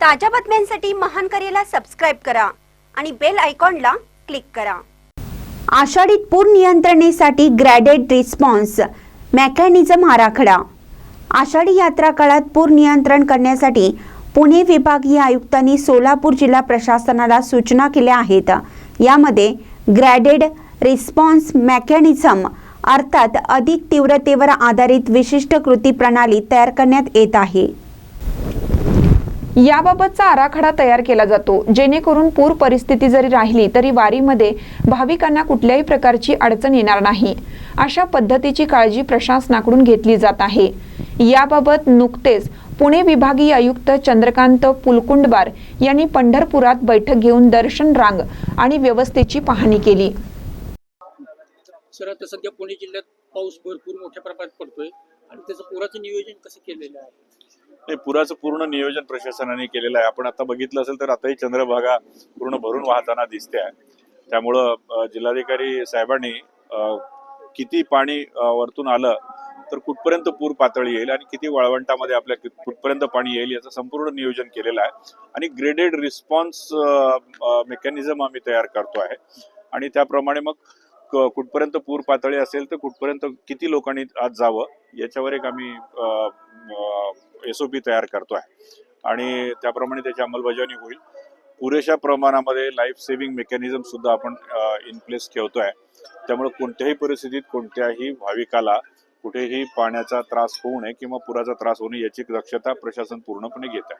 ताज्या बातम्यांसाठी महान करेला सबस्क्राईब करा आणि बेल आयकॉनला क्लिक करा. आषाढीत पूर नियंत्रणेसाठी ग्रॅडेड रिस्पॉन्स मेकॅनिझम आराखडा. आषाढी यात्रा काळात पूर नियंत्रण करण्यासाठी पुणे विभागीय आयुक्तांनी सोलापूर जिल्हा प्रशासनाला सूचना केल्या आहेत. यामध्ये ग्रॅडेड रिस्पॉन्स मेकॅनिझम अर्थात अधिक तीव्रतेवर आधारित विशिष्ट कृती प्रणाली तयार करण्यात येत आहे. याबाबतचा आराखडा तयार केला जातो. जेणेकरून पूर परिस्थिती जरी राहिली तरी वारीमध्ये भाविकांना कुठल्याही प्रकारची अडचण येणार नाही. अशा पद्धतीची काळजी प्रशासनाकडून घेतली जात आहे. याबाबत नुकतेच पुणे विभागीय आयुक्त चंद्रकांत पुलकुंडबार यांनी पंढरपुरात बैठक घेऊन दर्शन रांग आणि व्यवस्थेची पाहणी केली. सर आता सध्या पुणे जिल्ह्यात पाऊस भरपूर मोठ्या प्रमाणात पडतोय आणि त्याचं पुराचं नियोजन कसं केलेलं आहे? नाही पुराचं पूर्ण नियोजन प्रशासनाने केलेलं आहे. आपण आता बघितलं असेल तर आताही चंद्रभागा पूर्ण भरून वाहताना दिसते आहे. त्यामुळं जिल्हाधिकारी साहेबांनी किती पाणी वरतून आलं तर कुठपर्यंत पूर पातळी येईल आणि किती वाळवंटामध्ये आपल्या कुठपर्यंत पाणी येईल याचं संपूर्ण नियोजन केलेलं आहे. आणि ग्रेडेड रिस्पॉन्स मेकॅनिझम आम्ही तयार करतो आहे. आणि त्याप्रमाणे मग कुठपर्यंत पूर पातळी असेल तर कुठपर्यंत किती लोकांनी आज जावं याच्यावर एक आम्ही एस ओ पी तयार करतो आहे आणि त्याप्रमाणे त्याची अंमलबजावणी होईल. पुरेशा प्रमाणामध्ये लाईफ सेव्हिंग मेकॅनिझम सुद्धा आपण इन प्लेस ठेवतो आहे त्यामुळे कोणत्याही परिस्थितीत कोणत्याही भाविकाला कुठेही पाण्याचा त्रास होऊ नये किंवा पुराचा त्रास होऊ नये याची दक्षता प्रशासन पूर्णपणे घेत आहे